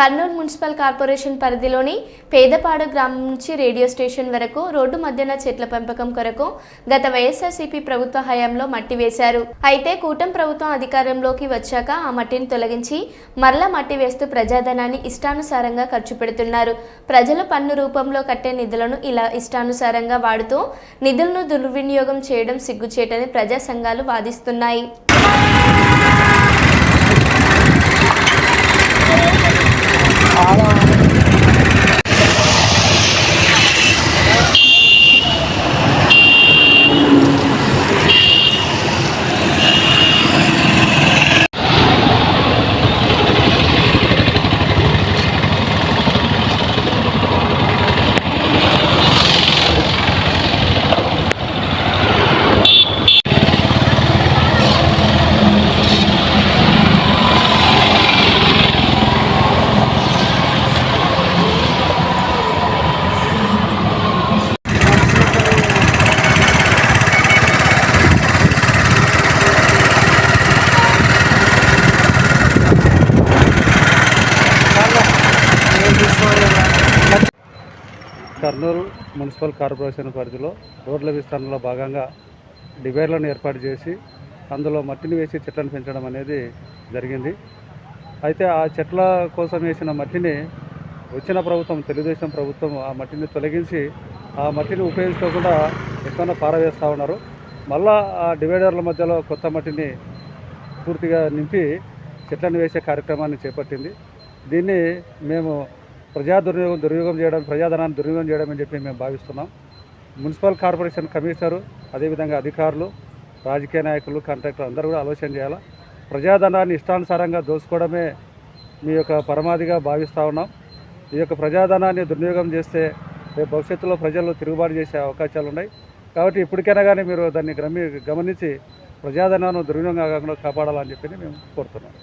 Kurnool municipal corporation పరిధిలోని పేదపాడు గ్రామం నుంచి రేడియో స్టేషన్ వరకు రోడ్డు మధ్యన చెట్ల పెంపకం కొరకు గత వైఎస్ఆర్సీపీ ప్రభుత్వ హయాంలో మట్టి వేశారు. అయితే కూటమి ప్రభుత్వం అధికారంలోకి వచ్చాక ఆ మట్టిని తొలగించి మరలా మట్టి వేస్తూ ప్రజాధనాన్ని ఇష్టానుసారంగా ఖర్చు పెడుతున్నారు. ప్రజలు పన్ను రూపంలో కట్టే నిధులను ఇలా ఇష్టానుసారంగా వాడుతూ నిధులను దుర్వినియోగం చేయడం సిగ్గుచేటని ప్రజా సంఘాలు వాదిస్తున్నాయి. కర్నూలు మున్సిపల్ కార్పొరేషన్ పరిధిలో రోడ్ల విస్తరణలో భాగంగా డివైర్లను ఏర్పాటు చేసి అందులో మట్టిని వేసి చెట్లను పెంచడం అనేది జరిగింది. అయితే ఆ చెట్ల కోసం వేసిన మట్టిని వచ్చిన ప్రభుత్వం తెలుగుదేశం ప్రభుత్వం ఆ మట్టిని తొలగించి ఆ మట్టిని ఉపయోగించుకోకుండా ఎక్కడన్నా పారవేస్తూ ఉన్నారు. మళ్ళా ఆ డివైడర్ల మధ్యలో కొత్త మట్టిని పూర్తిగా నింపి చెట్లను వేసే కార్యక్రమాన్ని చేపట్టింది. దీన్ని మేము ప్రజా దుర్వినియోగం దుర్వినియోగం చేయడం ప్రజాధనాన్ని దుర్వినియోగం చేయడం అని చెప్పి మేము భావిస్తున్నాం. మున్సిపల్ కార్పొరేషన్ కమిషనరు అదేవిధంగా అధికారులు రాజకీయ నాయకులు కాంట్రాక్టర్ అందరూ కూడా ఆలోచన చేయాలి? ప్రజాధనాన్ని ఇష్టానుసారంగా దోచుకోవడమే మీ యొక్క పరమాధిగా భావిస్తూ ఉన్నాం. ఈ యొక్క ప్రజాధనాన్ని దుర్వినియోగం చేస్తే రేపు భవిష్యత్తులో ప్రజలు తిరుగుబాటు చేసే అవకాశాలు ఉన్నాయి. కాబట్టి ఇప్పటికైనా కానీ మీరు దాన్ని గమని గమనించి ప్రజాధనాన్ని దుర్వినియోగం కాకుండా కాపాడాలని చెప్పి మేము కోరుతున్నాం.